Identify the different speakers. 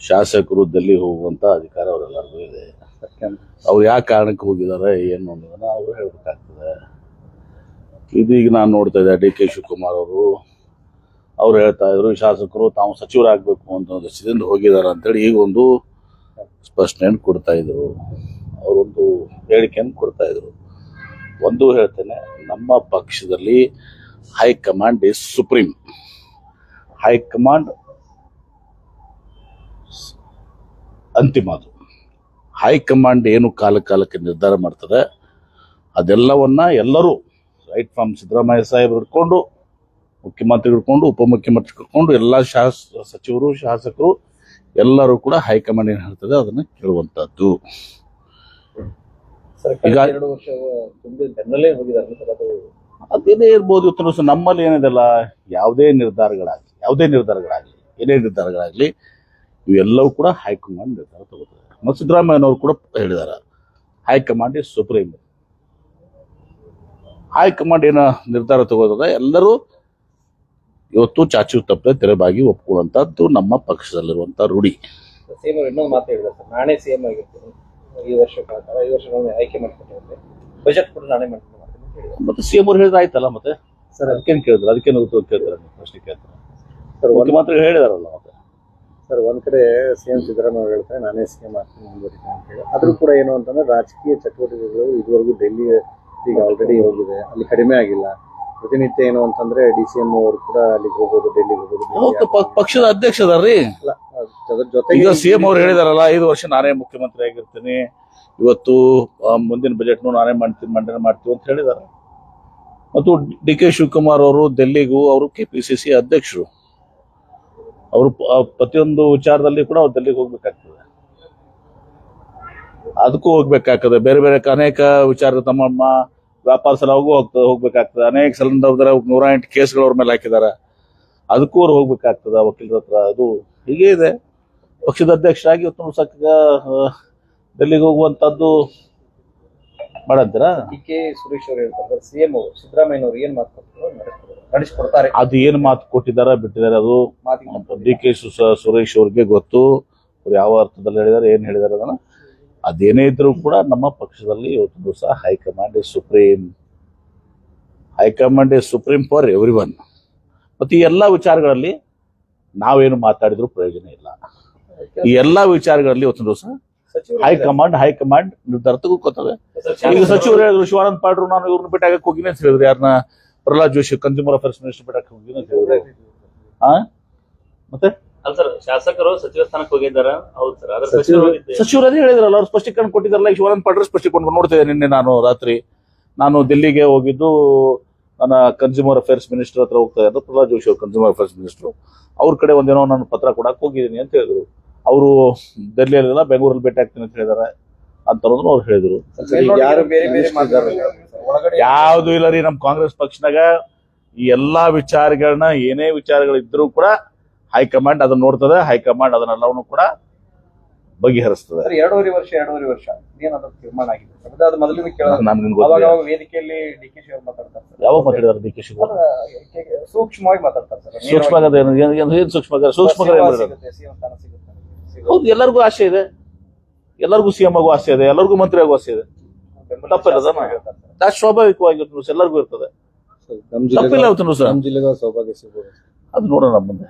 Speaker 1: ಶಾಸಕರು ದಲ್ಲಿ ಹೋಗುವಂತ ಅಧಿಕಾರ ಅವರೆಲ್ಲರಿಗೂ ಇದೆ. ಅವ್ರು ಯಾವ ಕಾರಣಕ್ಕೆ ಹೋಗಿದ್ದಾರೆ, ಏನು ಅನ್ನೋದನ್ನ ಅವರು ಹೇಳ್ಬೇಕಾಗ್ತದೆ. ಇದೀಗ ನಾನು ನೋಡ್ತಾ ಇದ್ದೆ, ಡಿ ಕೆ ಶಿವಕುಮಾರ್ ಅವರು. ಅವ್ರು ಹೇಳ್ತಾ ಇದ್ರು, ಶಾಸಕರು ತಾವು ಸಚಿವರಾಗಬೇಕು ಅಂತ ದೃಷ್ಟಿಯಿಂದ ಹೋಗಿದ್ದಾರೆ ಅಂತೇಳಿ ಈಗ ಒಂದು ಸ್ಪಷ್ಟನೆಯನ್ನು ಕೊಡ್ತಾ ಇದ್ರು. ಅವರೊಂದು ಹೇಳಿಕೆಯನ್ನು ಕೊಡ್ತಾ ಇದ್ರು. ಒಂದು ಹೇಳ್ತೇನೆ, ನಮ್ಮ ಪಕ್ಷದಲ್ಲಿ ಹೈಕಮಾಂಡ್ ಇಸ್ ಸುಪ್ರೀಂ ಹೈಕಮಾಂಡ್ ಅಂತಿಮ ಅದು. ಹೈಕಮಾಂಡ್ ಏನು ಕಾಲ ಕಾಲಕ್ಕೆ ನಿರ್ಧಾರ ಮಾಡ್ತದೆ ಅದೆಲ್ಲವನ್ನ ಎಲ್ಲರೂ ರೈಟ್ ಫ್ರಮ್ ಸಿದ್ದರಾಮಯ್ಯ ಸಾಹೇಬ್ ಹಿಡ್ಕೊಂಡು ಮುಖ್ಯಮಂತ್ರಿ ಹಿಡ್ಕೊಂಡು ಉಪಮುಖ್ಯಮಂತ್ರಿ ಹಿಡ್ಕೊಂಡು ಎಲ್ಲ ಶಾಸ ಸಚಿವರು ಶಾಸಕರು ಎಲ್ಲರೂ ಕೂಡ ಹೈಕಮಾಂಡ್ ಏನು ಹೇಳ್ತದೆ ಅದನ್ನ ಕೇಳುವಂತದ್ದು. ಈಗ- ಅದೇನೇ ಇರ್ಬೋದು ಇವತ್ತು ನಮ್ಮಲ್ಲಿ ಏನಿದೆಲ್ಲ ಯಾವುದೇ ನಿರ್ಧಾರಗಳಾಗಲಿ ಯಾವುದೇ ನಿರ್ಧಾರಗಳಾಗಲಿ ಏನೇ ನಿರ್ಧಾರಗಳಾಗಲಿ ಇವೆಲ್ಲವೂ ಕೂಡ ಹೈಕಮಾಂಡ್ ನಿರ್ಧಾರ ತಗೋತಾರೆ. ಮತ್ತು ಸಿದ್ದರಾಮಯ್ಯನವರು ಕೂಡ ಹೇಳಿದ್ದಾರೆ. ಹೈಕಮಾಂಡ್ ಇಸ್ ಸುಪ್ರೀಂ ಹೈಕಮಾಂಡ್ ಏನ ನಿರ್ಧಾರ ತಗೋತದ? ಎಲ್ಲರೂ ಇವತ್ತು ಚಾಚು ತಪ್ಪದೆ ತೆರೆಬಾಗಿ ಒಪ್ಕೊಳ್ಳುವಂಥದ್ದು ನಮ್ಮ ಪಕ್ಷದಲ್ಲಿರುವಂಥ ರೂಢಿ.
Speaker 2: ಸಿಎಂ ಅವರು ಇನ್ನೊಂದು ಮಾತು ಹೇಳಿದ್ದಾರೆ ಸರ್. ನಾನೇ ಸಿಎಂ ಆಗಿರ್ತೀನಿ. ಈ ವರ್ಷ ಕಾಲ ಐದು ವರ್ಷ ಆಯ್ಕೆ ಮಾಡ್ಕೊಂಡಿದ್ದೆ ಬಜೆಟ್ ಕೂಡ ನಾನೇ ಮಾಡ್ಕೊಂಡು ಮಾಡ್ತೀನಿ
Speaker 1: ಮತ್ತೆ ಸಿ ಎಂ ಅವ್ರು ಹೇಳಿದ್ರೆ ಆಯ್ತಲ್ಲ ಮತ್ತೆ?
Speaker 2: ಸರ್
Speaker 1: ಅದಕ್ಕೇನು ಕೇಳಿದ್ರು? ಅದಕ್ಕೇನು ಕೇಳ್ತಾರೆ ಪ್ರಶ್ನೆ ಕೇಳ್ತಾರೆ?
Speaker 2: ಸರ್ ಒಂದು
Speaker 1: ಮಾತ್ರ ಹೇಳಿದಾರಲ್ಲ ಮತ್ತೆ?
Speaker 2: ಸರ್ ಒಂದ್ ಕಡೆ ಸಿಎಂ ಸಿದ್ದರಾಮಯ್ಯ ಹೇಳ್ತಾರೆ ನಾನೇ ಸಿಎಂ ಆಗ್ತೀನಿ ಮುಂದುವರಿತೀನಿ ಅಂತ ಹೇಳಿ. ಅದ್ರೂ ಕೂಡ ಏನು ಅಂತಂದ್ರೆ ರಾಜಕೀಯ ಚಟುವಟಿಕೆಗಳು ಇದುವರೆಗೂ ಡೆಲ್ಲಿ ಈಗ ಆಲ್ರೆಡಿ ಹೋಗಿದೆ ಅಲ್ಲಿ ಕಡಿಮೆ ಆಗಿಲ್ಲ. ಪ್ರತಿನಿತ್ಯ ಏನು ಅಂತಂದ್ರೆ ಡಿ ಸಿ ಎಂ ಅವರು ಕೂಡ ಅಲ್ಲಿಗೆ ಹೋಗೋದು ಡೆಲ್ಲಿಗೆ ಹೋಗೋದು
Speaker 1: ಪ- ಪಕ್ಷದ ಅಧ್ಯಕ್ಷ ಅದಾರ್ರಿ
Speaker 2: ಜೊತೆಗೆ
Speaker 1: ಸಿಎಂ ಅವ್ರು ಹೇಳಿದಾರಲ್ಲ ಐದು ವರ್ಷ ನಾನೇ ಮುಖ್ಯಮಂತ್ರಿ ಆಗಿರ್ತೀನಿ ಇವತ್ತು ಮುಂದಿನ ಬಜೆಟ್ನು ನಾನೇ ಮಾಡ್ತೀನಿ ಮಂಡನೆ ಮಾಡ್ತೀವಿ ಅಂತ ಹೇಳಿದಾರೆ. ಮತ್ತು ಡಿ ಕೆ ಶಿವಕುಮಾರ್ ಅವರು ಡೆಲ್ಲಿಗೂ ಅವರು ಕೆಪಿಸಿಸಿ ಅಧ್ಯಕ್ಷರು. ಅವರು ಪ್ರತಿಯೊಂದು ವಿಚಾರದಲ್ಲಿ ಕೂಡ ಅವ್ರು ಡೆಲ್ಲಿಗೆ ಹೋಗ್ಬೇಕಾಗ್ತದೆ. ಅದಕ್ಕೂ ಹೋಗ್ಬೇಕಾಗ್ತದೆ. ಬೇರೆ ಬೇರೆ ಅನೇಕ ವಿಚಾರ ತಮ್ಮ ವ್ಯಾಪಾರ ಸಲವಾಗೂ ಹೋಗ್ತದೆ ಹೋಗ್ಬೇಕಾಗ್ತದೆ. ಅನೇಕ ಸಲ ನೂರ ಎಂಟು ಕೇಸ್ಗಳು ಅವ್ರ ಮೇಲೆ ಹಾಕಿದ್ದಾರೆ. ಅದಕ್ಕೂ ಅವ್ರು ಹೋಗ್ಬೇಕಾಗ್ತದೆ ವಕೀಲರ ಹತ್ರ. ಅದು ಹೀಗೆ ಇದೆ. ಪಕ್ಷದ ಅಧ್ಯಕ್ಷರಾಗಿ ಇವತ್ತು ಸಕ್ಕ ಡೆಲ್ಲಿಗೆ ಹೋಗುವಂತದ್ದು ಮಾಡಂತೀರಾ?
Speaker 2: ಡಿ ಕೆ ಸುರೇಶ್ ಅವರು ಹೇಳ್ತಾರೆ, ಸಿಎಂ ಅವರು, ಸಿದ್ದರಾಮಯ್ಯನವರು ಏನ್ ಮಾತು ಕೊಡ್ತಾರೋ? ನಡೆಸ್ಕೊಡ್ತಾರೆ.
Speaker 1: ಅದು ಏನು ಮಾತು ಕೊಟ್ಟಿದ್ದಾರೆ ಬಿಟ್ಟಿದ್ದಾರೆ ಅದು ಡಿ ಕೆ ಸುರೇಶ್ ಅವ್ರಿಗೆ ಗೊತ್ತು. ಅವ್ರು ಯಾವ ಅರ್ಥದಲ್ಲಿ ಹೇಳಿದ್ದಾರೆ ಏನು ಹೇಳಿದ್ದಾರೆ ಅದನ್ನ ಅದೇನೇ ಇದ್ರೂ ಕೂಡ ನಮ್ಮ ಪಕ್ಷದಲ್ಲಿ ಇವತ್ತು ದಿವಸ high command is supreme. High command is supreme for everyone ಮತ್ತು ಈ ಎಲ್ಲ ವಿಚಾರಗಳಲ್ಲಿ ನಾವೇನು ಮಾತಾಡಿದ್ರು ಪ್ರಯೋಜನ ಇಲ್ಲ. ಈ ಎಲ್ಲ ವಿಚಾರಗಳಲ್ಲಿ ಇವತ್ತು ದಿವಸ ಹೈಕಮಾಂಡ್ ಹೈಕಮಾಂಡ್ ನಿರ್ಧಾರ ತಗೋತದೆ ಈಗ ಸಚಿವರು ಹೇಳಿದ್ರು ಶಿವಾನಂದ ಪಾಡ್ರು ನಾನು ಇವ್ರನ್ನ ಬಿಟ್ಟಾಗ ಹೋಗಿನಿ ಅಂತ ಹೇಳಿದ್ರು. ಯಾರನ್ನ Prahlad Joshi consumer affairs minister ಬಿಡಕ್ಕೆ ಹೋಗಿ ಅಂತ ಹೇಳಿದ್ರು. ಮತ್ತೆ?
Speaker 3: ಅಲ್ಲ ಸರ್ ಶಾಸಕರು ಸಚಿವ ಸ್ಥಾನಕ್ಕೆ ಹೋಗಿದ್ದಾರೆ. ಹೌದು ಸರ್ ಅದ್ರ
Speaker 2: ಸಚಿವರು-
Speaker 1: ಅದೇ ಹೇಳಿದ್ರಲ್ಲ ಅವ್ರು ಸ್ಪಷ್ಟೀಕರಣ ಕೊಟ್ಟಿದ್ದಾರಲ್ಲ ಶಿವಾನಂದ ಪಾಟೀಲ್ ಸ್ಪಷ್ಟೀಕರಣ ನೋಡ್ತಿದ್ದೆ ನಿನ್ನೆ ನಾನು ರಾತ್ರಿ. ನಾನು ದಿಲ್ಲಿಗೆ ಹೋಗಿದ್ದು ನನ್ನ ಕನ್ಸ್ಯೂಮರ್ ಅಫೇರ್ಸ್ ಮಿನಿಸ್ಟರ್ ಹತ್ರ ಹೋಗ್ತಾ ಇದ್ದಾರೆ ಪ್ರಹ್ಲಾದ್ ಜೋಶಿ ಅವರು ಕನ್ಸ್ಯೂಮರ್ ಅಫೇರ್ಸ್ ಮಿನಿಸ್ಟರ್ ಅವ್ರ ಕಡೆ ಒಂದೇನೋ ನಾನು ಪತ್ರ ಕೊಡಕ್ಕೆ ಹೋಗಿದ್ದೀನಿ ಅಂತ ಹೇಳಿದ್ರು. ಅವರು ಡೆಲ್ಲಿಯಲ್ಲೆಲ್ಲ ಬೆಂಗಳೂರಲ್ಲಿ ಭೇಟಿ ಆಗ್ತೀನಿ ಅಂತ ಹೇಳಿದಾರೆ ಅಂತ ಅವ್ರು ಹೇಳಿದ್ರು. ಯಾವ್ದು ಇಲ್ಲ ರೀ ನಮ್ ಕಾಂಗ್ರೆಸ್ ಪಕ್ಷನಾಗ ಈ ಎಲ್ಲಾ ವಿಚಾರಗಳನ್ನ ಏನೇ ವಿಚಾರಗಳಿದ್ರು ಕೂಡ ಹೈಕಮಾಂಡ್ ಅದನ್ನ ನೋಡ್ತದೆ ಹೈಕಮಾಂಡ್ ಅದನ್ನೆಲ್ಲವನ್ನು ಕೂಡ ಬಗೆಹರಿಸ್ತದೆ.
Speaker 2: ಎರಡೂವರೆ ವರ್ಷ ಎರಡೂವರೆ ವರ್ಷ. ಏನಾದ್ರು ತೀರ್ಮಾನ ಆಗಿದೆ? ಸರ್ ಅದು- ಅದು ಕೇಳೋದು.
Speaker 1: ನಾನು ನಿನ್ಗೆ
Speaker 2: ಅವಾಗ ವೇದಿಕೆಯಲ್ಲಿ ಡಿ ಕೆ ಶಿ ಅವರು ಮಾತಾಡ್ತಾರೆ ಸರ್.
Speaker 1: ಯಾವಾಗ ಮಾತಾಡಿದಾರೆ ಡಿ ಕೆ ಶಿವಕುಮಾರ್
Speaker 2: ಸೂಕ್ಷ್ಮವಾಗಿ ಮಾತಾಡ್ತಾರೆ ಸರ್.
Speaker 1: ಸೂಕ್ಷ್ಮ ಏನು ಸೂಕ್ಷ್ಮ ಸೂಕ್ಷ್ಮ. ಹೌದು ಎಲ್ಲರಿಗೂ ಆಸೆ ಇದೆ. ಎಲ್ಲರಿಗೂ ಸಿಎಂ ಆಗೋ ಆಸೆ ಇದೆ. ಎಲ್ಲರಿಗೂ ಮಂತ್ರಿ ಆಗೋ ಆಸೆ ಇದೆ. ತಪ್ಪಿಲ್ಲ ಸ್ವಾಭಾವಿಕವಾಗಿರುತ್ತೆ ಎಲ್ಲರಿಗೂ ಇರ್ತದೆ.
Speaker 2: ನಮ್ಮ
Speaker 1: ತಪ್ಪಿಲ್ಲ ಅವತ್ತು ಸರ್
Speaker 2: ಜಿಲ್ಲೆಗೆ ಸೌಭಾಗ್ಯ ಸಿಗ್ಬೋದು.
Speaker 1: ಅದು ನೋಡೋಣ ಮುಂದೆ.